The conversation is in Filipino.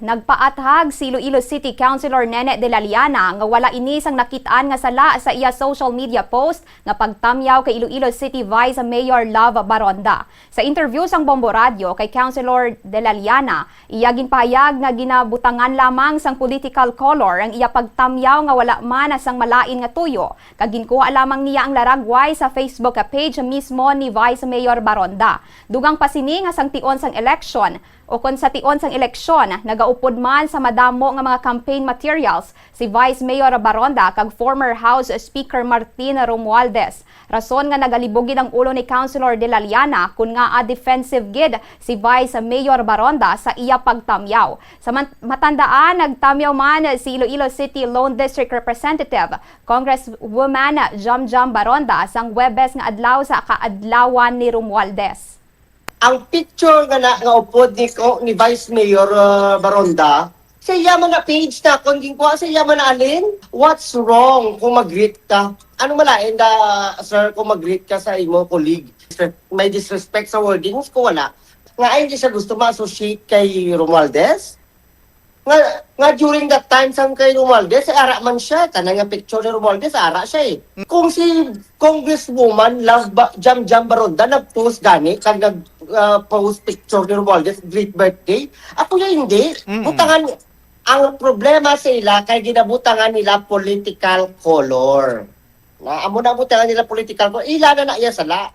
nagpaathag si Iloilo City Councilor Nene de la Liana nga wala inisang nakitaan nga sala sa iya social media post nga pagtamyaw kay Iloilo City Vice Mayor Love Baronda. Sa interview sang Bombo Radio kay Councilor de la Liana, iya ginpahayag nga ginabutangan lamang sang political color ang iya pagtamyaw nga wala man sang malain nga tuyo. Kag ginkuha lamang niya ang laragway sa Facebook page mismo ni Vice Mayor Baronda. Dugang pasini nga sang tion sang election o kung sa tion sang eleksyon, nagaupod man sa madamo nga mga campaign materials si Vice Mayor Baronda kag former House Speaker Martin Romualdez. Rason nga nagalibugid ang ulo ni Councilor De La Liana kun nga a defensive gid si Vice Mayor Baronda sa iya pagtamyaw. Sa matandaan, nagtamyaw man si Iloilo City Lone District Representative Congresswoman Jam Jam Baronda sang Webes nga adlaw sa kaadlawan ni Romualdez. Ang picture nga na nga upod ni ko ni Vice Mayor uh, Baronda sa yaman na page na kung ginkuha sa yaman na alin what's wrong kung mag-greet ka? Ano malain da sir kung mag-greet ka sa imo colleague may disrespect sa wordings ko wala nga ay hindi siya gusto ma-associate kay Romualdez nga, nga during that time sa kay Romualdez, ay ara man siya. Tanang nga picture ni Romualdez, ara siya eh. Kung si Congresswoman Love ba, Jam Jam Baronda nag-post gani, kag nag-post picture ni Romualdez, great birthday, ako yan hindi. Mm-mm. Butangan, ang problema sa ila, kay ginabutangan nila political color. Na amo na butangan nila political color, ila na na iya sala.